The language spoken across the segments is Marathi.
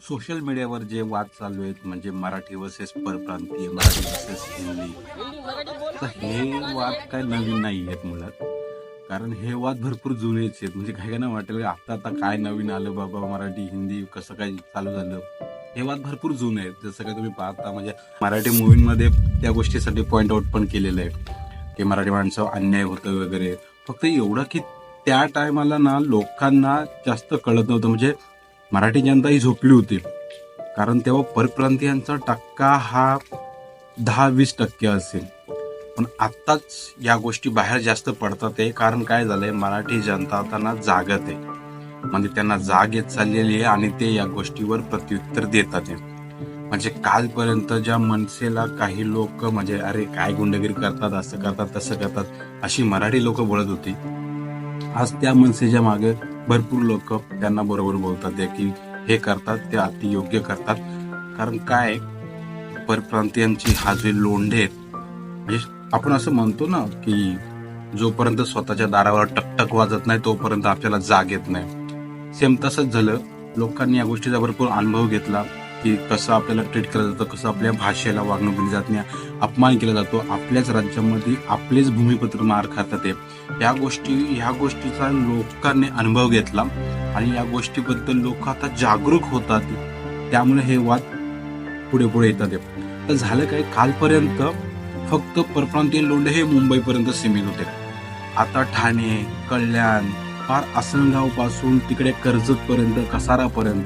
सोशल मीडियावर जे वाद चालू आहेत म्हणजे मराठी वर्सेस परप्रांतीय मराठी वर्सेस हिंदी तर हे वाद काय नवीन नाही आहेत मुळात. कारण हे वाद भरपूर जुनेच आहेत. म्हणजे काय काय ना वाटेल की आता आता काय नवीन आलं बाबा मराठी हिंदी कसं काय चालू झालं. हे वाद भरपूर जुने आहेत. जसं काय तुम्ही पाहता म्हणजे मराठी मूवीमध्ये त्या गोष्टीसाठी पॉईंट आउट पण केलेलं आहे. की मराठी माणसं अन्याय होतं वगैरे. फक्त एवढं की त्या टायमाला ना लोकांना जास्त कळत नव्हतं. म्हणजे मराठी जनता ही झोपली होती. कारण तेव्हा परप्रांतीयांचा टक्का हा दहा वीस टक्के असेल. पण आत्ताच या गोष्टी बाहेर जास्त पडतात. आहे कारण काय झालंय? मराठी जनता त्यांना जागत. आहे म्हणजे त्यांना जाग येत चाललेली आहे आणि ते या गोष्टीवर प्रत्युत्तर देतात आहे म्हणजे कालपर्यंत ज्या मनसेला काही लोक म्हणजे अरे काय गुंडगिरी करतात असं करतात तसं करतात अशी मराठी लोक बोलत होती. आज त्या मनसेच्या मागे भरपूर लोक त्यांना बरोबर बोलतात की हे करतात ते अति योग्य करतात. कारण काय? परप्रांतीयांची हा जे लोंढे आहेत म्हणजे आपण असं म्हणतो ना की जोपर्यंत स्वतःच्या दारावर टकटक वाजत नाही तोपर्यंत आपल्याला जाग येत नाही. सेम तसंच झालं. लोकांनी या गोष्टीचा भरपूर अनुभव घेतला. की कसं आपल्याला ट्रीट केलं जातं कसं आपल्या भाषेला वागणूक दिली जात नाही अपमान केला जातो. आपल्याच राज्यामध्ये आपलेच भूमिपत्र मार खातात आहे या गोष्टी ह्या गोष्टीचा लोकांनी अनुभव घेतला आणि या गोष्टीबद्दल लोक आता जागरूक होतात. त्यामुळे हे वाद पुढे पुढे येतात तर झालं काय? कालपर्यंत फक्त परप्रांतीय लोंढे हे मुंबईपर्यंत सीमित होते. आता ठाणे कल्याण फार आसनगावपासून तिकडे कर्जतपर्यंत कसारापर्यंत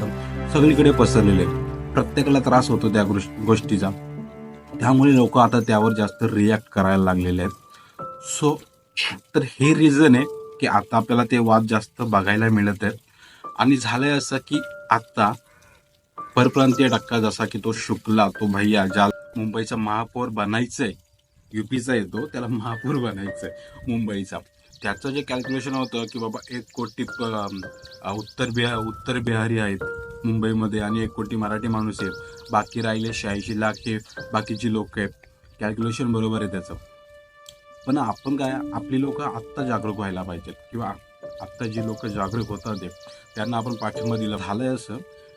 सगळीकडे पसरलेले. आहेत. प्रत्येकाला त्रास होतो त्या गोष्टीचा. त्यामुळे लोक आता त्यावर जास्त रिॲक्ट करायला लागलेले आहेत. सो तर हे रिझन आहे की आता आपल्याला ते वाद जास्त बघायला मिळत आहेत. आणि झालंय असं की आता परप्रांतीय टक्का जसा की तो शुक्ला तो भैया ज्या मुंबईचा महापौर बनायचं आहे युपीचा येतो त्याला महापौर बनायचं आहे मुंबईचा. त्याचं जे कॅल्क्युलेशन होतं की बाबा एक कोटी उत्तर बिहार उत्तर बिहारी आहेत. मुंबईमध्ये आणि एक कोटी मराठी माणूस आहे बाकी राहिले शहाऐंशी लाख हे बाकीची लोक आहे कॅल्क्युलेशन बरोबर आहे त्याचं. पण आपण काय आपली लोक आत्ता जागरूक व्हायला पाहिजेत किंवा आत्ता जी लोक जागरूक होतात त्यांना आपण पाठिंबा दिला. झालंय असं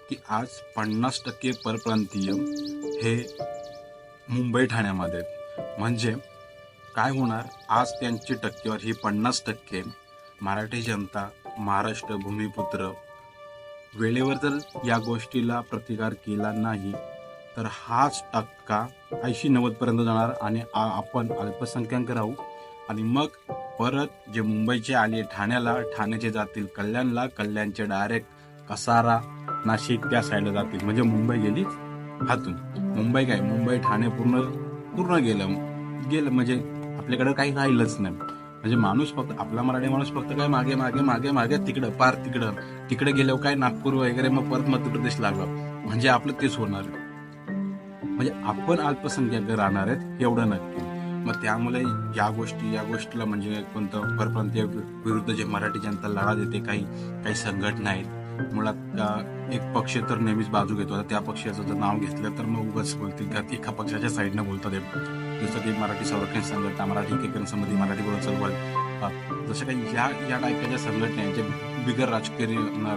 की आज पन्नास टक्के परप्रांतीय हे मुंबई ठाण्यामध्ये म्हणजे काय होणार? आज त्यांची टक्केवारी ही पन्नास टक्के मराठी जनता महाराष्ट्र भूमिपुत्र वेळेवर जर या गोष्टीला प्रतिकार केला नाही तर हाच टक्का ऐंशी नव्वदपर्यंत जाणार आणि आपण अल्पसंख्याक राहू. आणि मग परत जे मुंबईचे आले ठाण्याला ठाण्याचे जातील कल्याणला कल्याणचे डायरेक्ट कसारा नाशिक त्या साईडला जातील. म्हणजे मुंबई गेली हातून. मुंबई काय? मुंबई ठाणे पूर्ण पूर्ण गेलं. गेलं म्हणजे आपल्याकडे काही राहिलंच नाही. म्हणजे माणूस फक्त आपला मराठी माणूस फक्त काय मागे मागे मागे मागे तिकडं पार तिकडं. तिकडे गेल्यावर काय नागपूर वगैरे मग परत मध्य प्रदेश लागलं. म्हणजे आपलं तेच होणार. म्हणजे आपण अल्पसंख्याक राहणार आहेत एवढं नक्की मग त्यामुळे या गोष्टी या गोष्टीला म्हणजे कोणतं परप्रांतीय विरुद्ध जे मराठी जनता लढा देते काही काही संघटना आहेत मुळात एक पक्ष तर नेहमीच बाजू घेतो. त्या पक्षाचं जर नाव घेतलं तर मग उगाच बोलतील. का एका पक्षाच्या साईडनं बोलतात जसं की मराठी संरक्षण संघटना मराठी एकीकरण समिती मराठी बोलत चळवळ जसं काही या या टाईपच्या संघटना आहेत जे बिगर राजकीय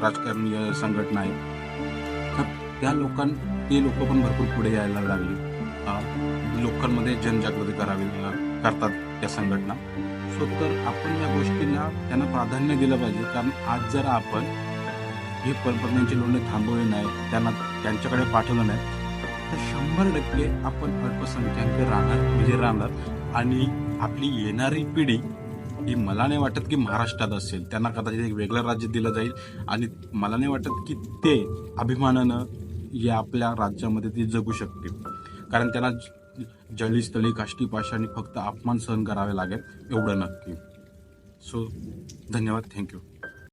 राजकारणीय संघटना आहेत. तर त्या लोकां ते लोक पण भरपूर पुढे यायला लागली. लोकांमध्ये जनजागृती करावी करतात त्या संघटना. सो तर आपण या गोष्टींना त्यांना प्राधान्य दिलं पाहिजे. कारण आज जर आपण हे परपत्न्यांची लोणी थांबवली नाही त्यांना त्यांच्याकडे पाठवलं नाही तर शंभर टक्के आपण अल्पसंख्याक राहणार म्हणजे राहणार. आणि आपली येणारी पिढी ही मला नाही वाटत की महाराष्ट्रात असेल. त्यांना कदाचित एक वेगळं राज्य दिलं जाईल. आणि मला नाही वाटत की ते अभिमानानं या आपल्या राज्यामध्ये ते जगू शकतील. कारण त्यांना जळीस्थळी काष्टी पाशाने फक्त अपमान सहन करावे लागेल एवढं नक्की. सो धन्यवाद. थँक्यू